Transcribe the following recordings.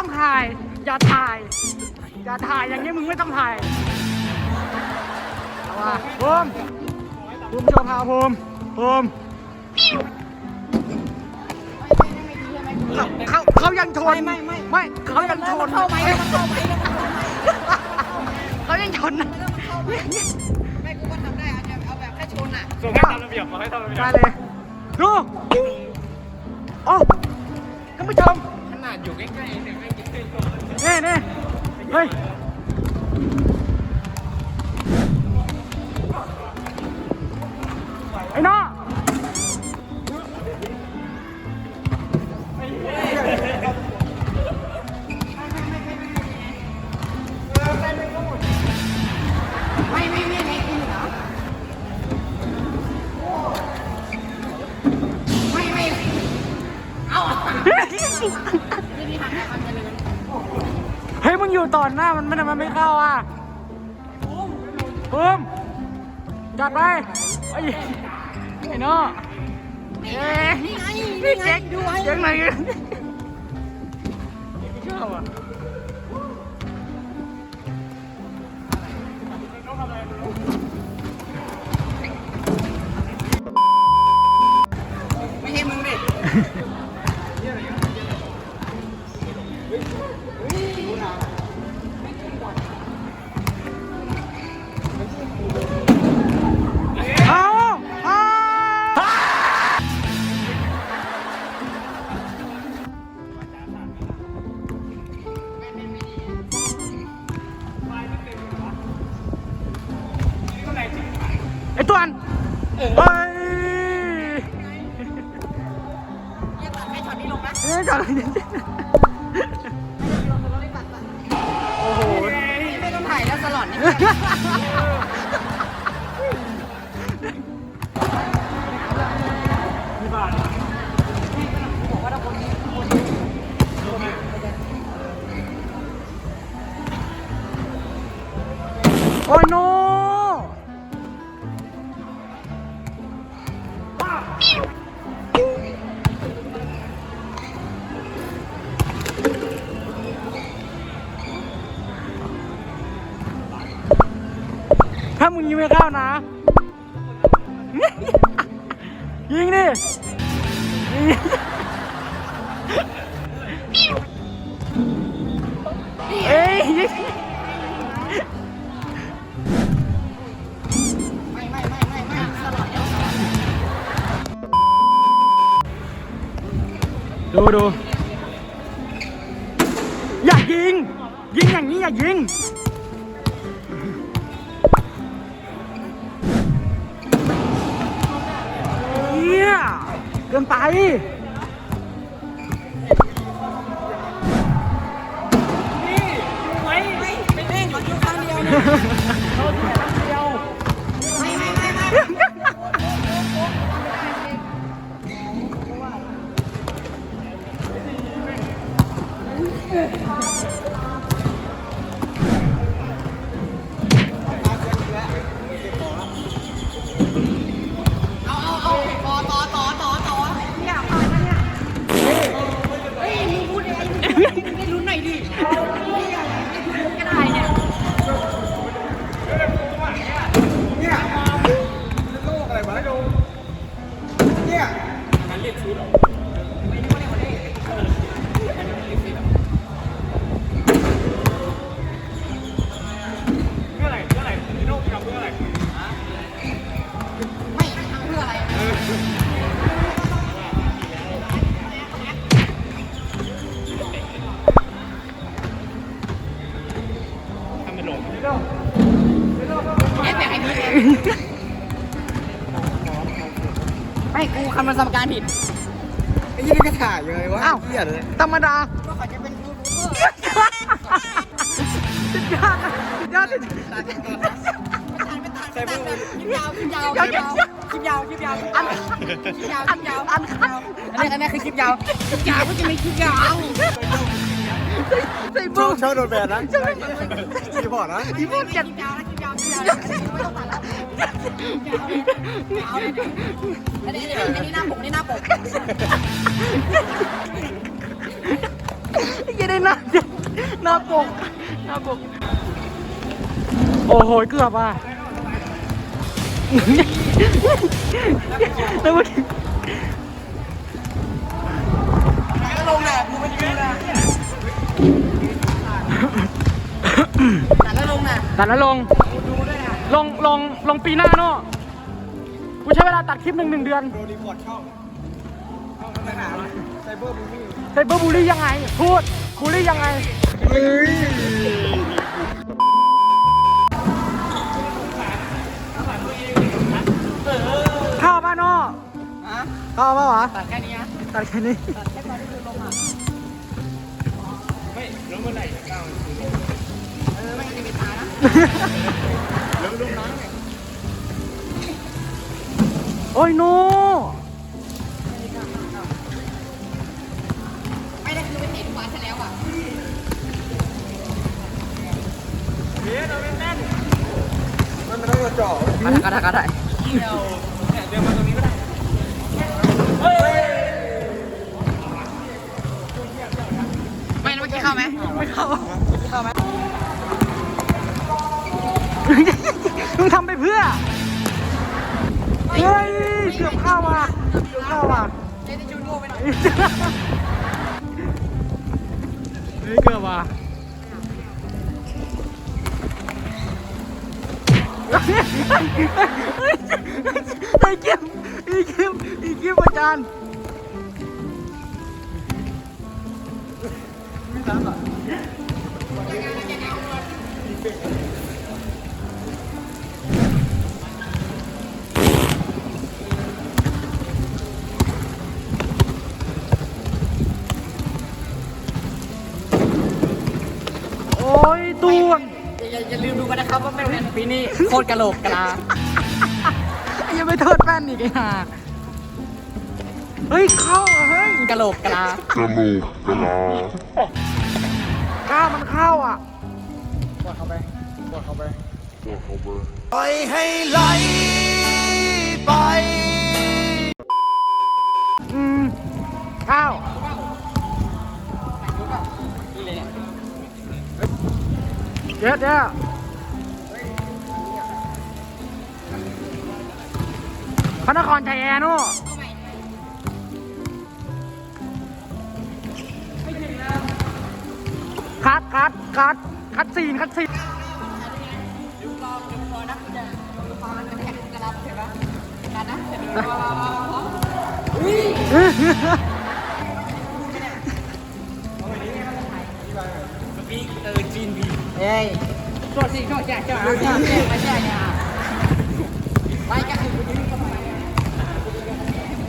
นี้ไม่ต้องถ่าย อย่าถ่าย อย่าถ่ายอย่างนี้มึงไม่ต้องถ่ายเอาว่ะภูมิภูมิโชว์พาวภูมิภูมิเขาเขาเขายังชนไม่ไม่ไม่ เขายังชนเข้าไหมมันเข้าไหมเขายังชนนะไม่กูก็ทำได้เอาเอาแบบแค่ชนอะส่งให้ตามระเบียบขอให้ตามระเบียบมาเลยดูโอ้ท่านผู้ชมขนาดอยู่ใกล้ๆเนี่ย ไม่กิ อยู่ต่อหน้ามันไม่ทำไมไม่เข้าอะปุ้มจัดไปไอ้ยไอ้น้อเอ๊ะนี่ไงนี่ไงดูไว้ยังไงชอบอะ โอ้ยโน นะ ยิงดิเอ้ยยิงดูดูอย่ายิง ยิงอย่างนี้อย่ายิง เกินไปไม่ไม่เร่งขอดูครั้งเดียวนะ เพื่ออะไรเพื่ออะไรพี่โน้ทำเพื่ออะไรไม่ทำเพื่ออะไรทำเป็นหลงแอบแบกไอ้พี่ ม่กูคำนวณสมการผิด ไอ้ยี่นี่ก็ถ่ายอยู่เลยวะอ้าว เหี้ยเลยธรรมดาก็ขอจะเป็นยูทูบเบอร์สุดยอดสุดยอดสุดยอดไม่ตัดไม่ตัดไม่ตัดคลิปยาวคลิปยาวคลิปยาวคลิปยาวคลิปยาวอันคลิปยาวคลิปยาวอันอันนี้อันนี้คือคลิปยาวคลิปยาวก็จะมีคลิปยาว ใส่โชบูว์โชว์โดนแบนนะรีพอร์ตนะ อีพูดคกันลิปยาวนะคลิปยาวคลิปยาวไม่ต้องตัดแล้ว อันนี้อันนี้หน้าปกนี่หน้าปกยันได้หน้าหน้าปกหน้าปกโอ้โหเกือบอะแล้วเมื่อกี้ลงแหละกูไม่ยืนนะแต่ก็ลงนะตัดแล้วลง ลงลงลงปีหน้าเนาะกูใช้เวลาตัดคลิปหนึ่งหนึ่งเดือนโดนรีพอร์ตช่องช่องปัญหาไซเบอร์บูลลี่ไซเบอร์บูลลี่ยังไง พูดบูลลี่ยังไงเฮ้ยข้าวป่ะเนาะฮะข้าวป่ะวะตัดแค่นี้นะตัดแค่นี้ตัดแค่ตอนที่คือลงอะไม่แล้วเมื่อไหร่จะก้าวเออไม่งั้นจะมีตานะ โอ้ยโนไม่ได้คือไปเตะทุกวันซะแล้วอะเดี๋ยวเราไม่แน่นมันไม่ต้องมาเจาะกระดาษกระดาษเดี๋ยวเนี่ยเดี๋ยวมาตรงนี้ เกือบเข้าว่ะเกือบเข้าว่ะเจ๊จะจูโง่ไปหน่อยเฮ้ยเกือบว่ะไอ้เก็บไอ้เก็บไอ้เก็บอาจารย์โปีนี้โคตรกะโหลกกะลายังไม่เทิดแป้นอีกไอ้ห่าเฮ้ยเข้าอะเฮ้ยกะโหลกกะลากล้ามันเข้าอะกดเข้าไปกดเข้าไปปล่อยให้ไหลไปอืมเข้าเด็ดเนี่ยพ ระนครชัยแอร์นู่คัดคัดคัดคัดซีนคัดซีนดูรอดูรอนะจะดูพอมันจะแข่งกะลาเห็นปะกันนะเดี๋ยวดูรอรอรออุ้ยเออจีนบีเฮ้ยโทษสิโทษจ้าจ้าจ้าไม่ใช่เนี่ยไปกันคือคุณยืนเข้ามา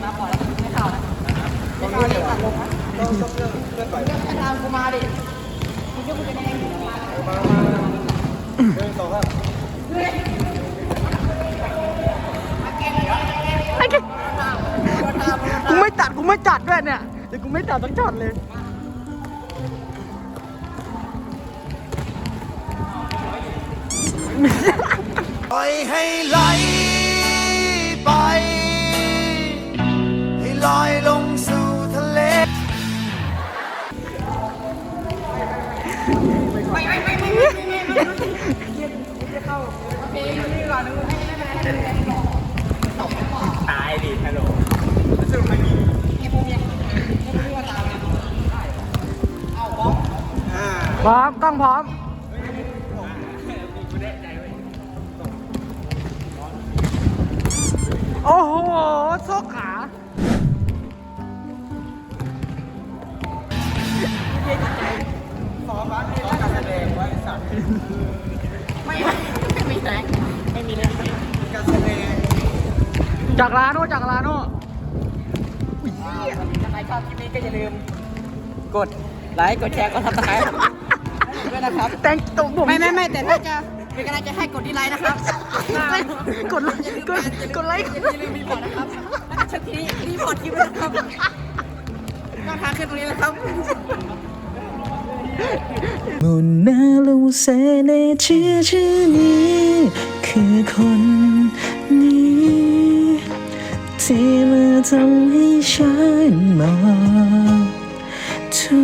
มาปล่อยแล้วไม่เข้านะไมาดลงนะต้องต้องเลือกเลือกก่อนก็แค่ตามกูมาดิมึงจะมึงจะได้ไงมามาเดินต่อครับไอ้เก๋กูไม่ตัดกูไม่จัดด้วยเนี่ยเดี๋ยวกูไม่จัดต้องช็อตเลยปล่อยให้ไหลไปให้ลอยลง พร้อมโอ้โหโซกขาสอนบ้านให้การแสดงไว้สัตว์ไม่ไม่มีแรงไม่มีแรงการแสดงจากลานโน่จากลานโน่ถ้าใครชอบคลิปนี้ก็อย่าลืม กด ไลค์ กดแชร์ กดซับสไครต์ นะครับ แต่งตัวผมไม่ไม่ไม่แต่ถ้าจะเป็นกำลังใจให้กดดีไลค์นะครับกดไลค์กดกดไลค์อย่าลืมรีพอร์ตนะครับแล้วก็ทีนี้รีพอร์ตคลิปด้วยนะครับก็ทางขึ้นตรงนี้นะครับ มุนนาลูเซเนชื่อชื่อนี้ คือคนนี้ ที่มาทำให้ฉันมอง